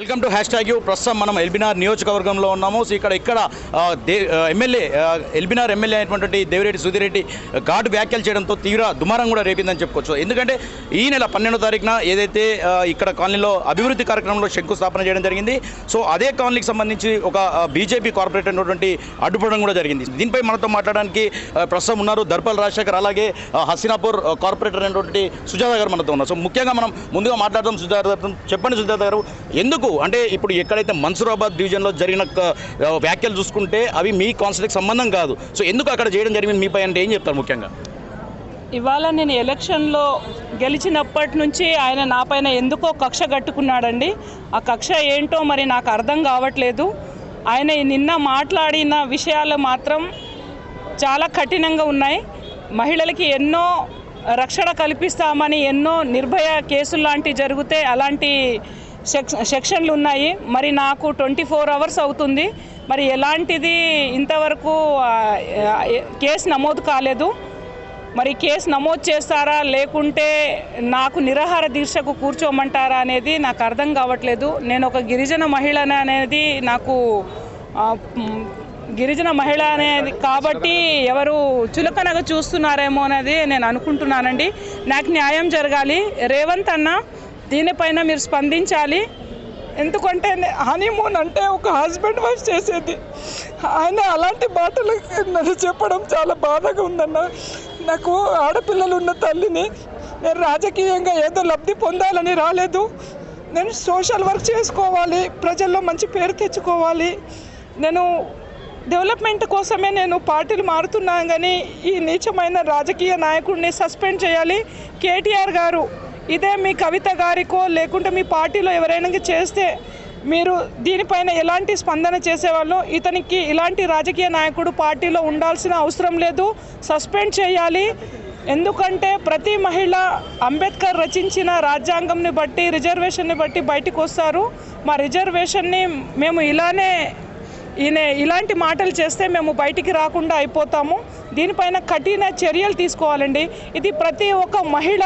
Welcome to hashtag U. ప్రస్తుతం మనం ఎల్బినార్ నియోజకవర్గంలో ఉన్నాము. సో ఇక్కడ ఇక్కడ దే ఎమ్మెల్యే ఎల్బినార్ ఎమ్మెల్యే అయినటువంటి దేవిరెడ్డి సుధిరెడ్డి ఘాటు వ్యాఖ్యలు చేయడంతో తీవ్ర దుమారం కూడా రేపిందని చెప్పుకోవచ్చు. ఎందుకంటే ఈ నెల పన్నెండో తారీఖున ఏదైతే ఇక్కడ కాలనీలో అభివృద్ధి కార్యక్రమంలో శంకుస్థాపన చేయడం జరిగింది. సో అదే కాలనీకి సంబంధించి ఒక బీజేపీ కార్పొరేటర్ అయినటువంటి అడ్డుపడడం కూడా జరిగింది. దీనిపై మనతో మాట్లాడడానికి ప్రస్తుతం ఉన్నారు దర్పల్ రాజశేఖర్ అలాగే హసీనాపూర్ కార్పొరేటర్ అయినటువంటి సుజాత గారు మనతో ఉన్నారు. సో ముఖ్యంగా మనం ముందుగా మాట్లాడదాం సుజాత గారు చెప్పండి సుజాత గారు ఎందుకు అంటే ఇప్పుడు ఎక్కడైతే మన్సూరాబాద్ డివిజన్లో జరిగిన వ్యాఖ్యలు చూసుకుంటే అవి మీ కాన్స్టిట్యూట్ సంబంధం కాదు. సో ఎందుకు అక్కడ చేయడం జరిగింది? మీపై అంటే ఏం చెప్తారు ముఖ్యంగా? ఇవాళ నేను ఎలక్షన్లో గెలిచినప్పటి నుంచి ఆయన నాపైన ఎందుకో కక్ష కట్టుకున్నాడండి. ఆ కక్ష ఏంటో మరి నాకు అర్థం కావట్లేదు. ఆయన నిన్న మాట్లాడిన విషయాలు మాత్రం చాలా కఠినంగా ఉన్నాయి. మహిళలకి ఎన్నో రక్షణ కల్పిస్తామని ఎన్నో నిర్భయ కేసులు లాంటివి జరిగితే అలాంటి సెక్షన్లు ఉన్నాయి. మరి నాకు ట్వంటీ ఫోర్ అవర్స్ అవుతుంది. మరి ఎలాంటిది ఇంతవరకు కేసు నమోదు కాలేదు. మరి కేసు నమోదు చేస్తారా? లేకుంటే నాకు నిరాహార దీక్షకు కూర్చోమంటారా అనేది నాకు అర్థం కావట్లేదు. నేను ఒక గిరిజన మహిళ అనేది నాకు గిరిజన మహిళ అనేది కాబట్టి ఎవరు చులకనగా చూస్తున్నారేమో అనేది నేను అనుకుంటున్నానండి. నాకు న్యాయం జరగాలి. రేవంత్ అన్న దీనిపైన మీరు స్పందించాలి. ఎందుకంటే హనీమూన్ అంటే ఒక హస్బెండ్ వైఫ్ చేసేది. ఆయన అలాంటి మాటలు నన్ను చెప్పడం చాలా బాధగా ఉందన్న. నాకు ఆడపిల్లలు ఉన్న తల్లిని నేను రాజకీయంగా ఏదో లబ్ధి పొందాలని రాలేదు. నేను సోషల్ వర్క్ చేసుకోవాలి ప్రజల్లో మంచి పేరు తెచ్చుకోవాలి. నేను డెవలప్మెంట్ కోసమే నేను పార్టీలు మారుతున్నాను కానీ ఈ నీచమైన రాజకీయ నాయకుడిని సస్పెండ్ చేయాలి. కేటీఆర్ గారు ఇదే మీ కవిత గారికో లేకుంటే మీ పార్టీలో ఎవరైనా చేస్తే మీరు దీనిపైన ఎలాంటి స్పందన చేసేవాళ్ళు? ఇతనికి ఇలాంటి రాజకీయ నాయకుడు పార్టీలో ఉండాల్సిన అవసరం లేదు. సస్పెండ్ చేయాలి. ఎందుకంటే ప్రతి మహిళ అంబేద్కర్ రచించిన రాజ్యాంగంని బట్టి రిజర్వేషన్ని బట్టి బయటకు వస్తారు. మా రిజర్వేషన్ని మేము ఇలానే ఈయన ఇలాంటి మాటలు చేస్తే మేము బయటికి రాకుండా అయిపోతాము. దీనిపైన కఠిన చర్యలు తీసుకోవాలండి. ఇది ప్రతి ఒక్క మహిళ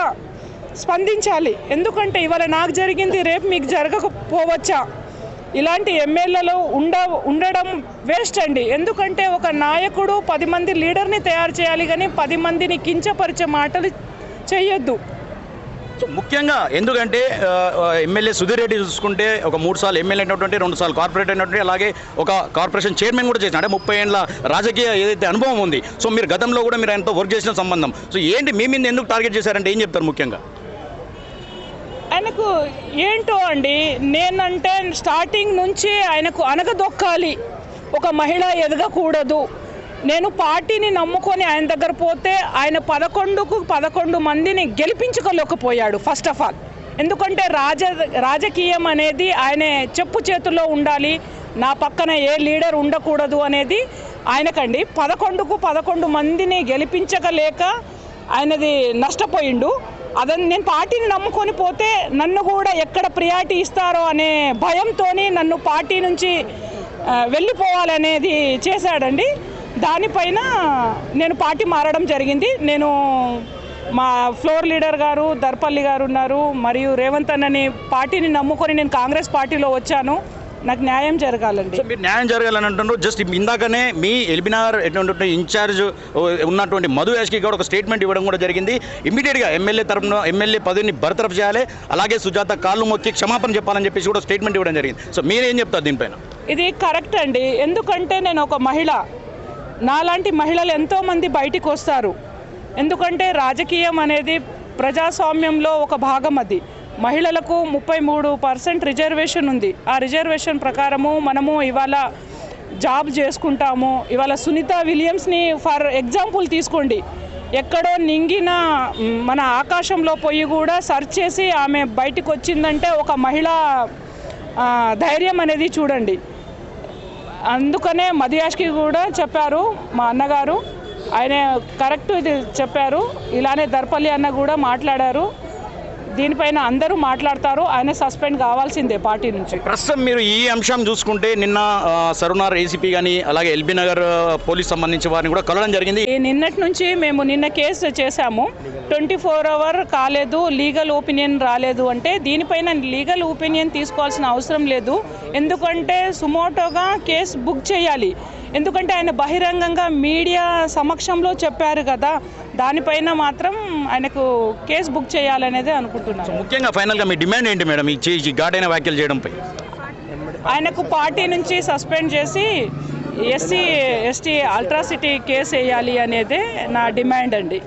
స్పందించాలి. ఎందుకంటే ఇవాళ నాకు జరిగింది రేపు మీకు జరగకపోవచ్చా? ఇలాంటి ఎమ్మెల్యేలు ఉండ ఉండడం వేస్ట్ అండి. ఎందుకంటే ఒక నాయకుడు పది మంది లీడర్ని తయారు చేయాలి కానీ పది మందిని కించపరిచే మాటలు చేయొద్దు. సో ముఖ్యంగా ఎందుకంటే ఎమ్మెల్యే సుధీర్ రెడ్డి చూసుకుంటే ఒక మూడు సార్లు ఎమ్మెల్యే అయినటువంటి రెండు సార్లు కార్పొరేట్ అయినటువంటి అలాగే ఒక కార్పొరేషన్ చైర్మన్ కూడా చేసిన అంటే ముప్పై ఏళ్ళ రాజకీయ ఏదైతే అనుభవం ఉంది సో మీరు గతంలో కూడా మీరు ఆయనతో వర్క్ చేసిన సంబంధం. సో ఏంటి మీ మీద ఎందుకు టార్గెట్ చేశారంటే ఏం చెప్తారు ముఖ్యంగా? ఆయనకు ఏంటో అండి నేనంటే స్టార్టింగ్ నుంచి ఆయనకు అనగదొక్కాలి. ఒక మహిళ ఎదగకూడదు. నేను పార్టీని నమ్ముకొని ఆయన దగ్గర పోతే ఆయన పదకొండుకు పదకొండు మందిని గెలిపించుకోలేకపోయాడు ఫస్ట్ ఆఫ్ ఆల్ ఎందుకంటే రాజ రాజకీయం అనేది ఆయన చెప్పు చేతుల్లో ఉండాలి నా పక్కన ఏ లీడర్ ఉండకూడదు అనేది ఆయనకండి. పదకొండుకు పదకొండు మందిని గెలిపించకలేక ఆయనది నష్టపోయిండు. అదని నేను పార్టీని నమ్ముకొని పోతే నన్ను కూడా ఎక్కడ ప్రియారిటీ ఇస్తారో అనే భయంతో నన్ను పార్టీ నుంచి వెళ్ళిపోవాలనేది చేశాడండి. దానిపైన నేను పార్టీ మారడం జరిగింది. నేను మా ఫ్లోర్ లీడర్ గారు దర్పల్లి గారు ఉన్నారు. మరియు రేవంత్ అన్నని పార్టీని నమ్ముకొని నేను కాంగ్రెస్ పార్టీలో వచ్చాను. నాకు న్యాయం జరగాలండి. సో మీరు న్యాయం జరగాలని అంటున్నారు. జస్ట్ ఇందాకనే మీ ఎల్బినార్ ఎటువంటి ఇన్ఛార్జ్ ఉన్నటువంటి మధు యాష్కి కూడా ఒక స్టేట్మెంట్ ఇవ్వడం కూడా జరిగింది. ఇమీడియట్గా ఎమ్మెల్యే తరపున ఎమ్మెల్యే పదవిని బర్తరఫ్ చేయాలి. అలాగే సుజాత కాళ్ళు మొక్కి క్షమాపణ చెప్పాలని చెప్పేసి కూడా స్టేట్మెంట్ ఇవ్వడం జరిగింది. సో మీరేం చెప్తారు దీనిపైన? ఇది కరెక్ట్ అండి. ఎందుకంటే నేను ఒక మహిళ. నాలాంటి మహిళలు ఎంతోమంది బయటికి వస్తారు. ఎందుకంటే రాజకీయం అనేది ప్రజాస్వామ్యంలో ఒక భాగం అది. మహిళలకు ముప్పై మూడు పర్సెంట్ రిజర్వేషన్ ఉంది. ఆ రిజర్వేషన్ ప్రకారము మనము ఇవాళ జాబ్ చేసుకుంటాము. ఇవాళ సునీత విలియమ్స్ని ఫర్ ఎగ్జాంపుల్ తీసుకోండి. ఎక్కడో నింగిన మన ఆకాశంలో పోయి కూడా సర్చ్ చేసి ఆమె బయటికి వచ్చిందంటే ఒక మహిళ ధైర్యం అనేది చూడండి. అందుకనే మదియాష్కి కూడా చెప్పారు మా అన్నగారు. ఆయన కరెక్ట్ ఇది చెప్పారు. ఇలానే దర్పల్లి అన్న కూడా మాట్లాడారు. దీనిపైన అందరూ మాట్లాడతారు ఆయన సస్పెండ్ కావాల్సిందే పార్టీ నుంచి. ప్రస్తుతం మీరు ఈ అంశం చూసుకుంటే నిన్న సరునార్ ఏసీపీ కానీ అలాగే ఎల్బీ నగర్ పోలీస్ సంబంధించి వారిని కూడా కలవడం జరిగింది. నిన్నటి నుంచి మేము నిన్న కేసు చేశాము. ట్వంటీ ఫోర్ అవర్ కాలేదు లీగల్ ఒపీనియన్ రాలేదు అంటే దీనిపైన లీగల్ ఒపీనియన్ తీసుకోవాల్సిన అవసరం లేదు. ఎందుకంటే సుమోటోగా కేసు బుక్ చేయాలి. ఎందుకంటే ఆయన బహిరంగంగా మీడియా సమక్షంలో చెప్పారు కదా దానిపైన మాత్రం ఆయనకు కేసు బుక్ చేయాలనేది అనుకుంటున్నాను. ముఖ్యంగా ఫైనల్గా మీ డిమాండ్ ఏంటి మేడం? ఈ ఘాటైన వ్యాఖ్యలు చేయడంపై ఆయనకు పార్టీ నుంచి సస్పెండ్ చేసి ఎస్సీ ఎస్టీ అల్ట్రాసిటీ కేసు వేయాలి అనేదే నా డిమాండ్ అండి.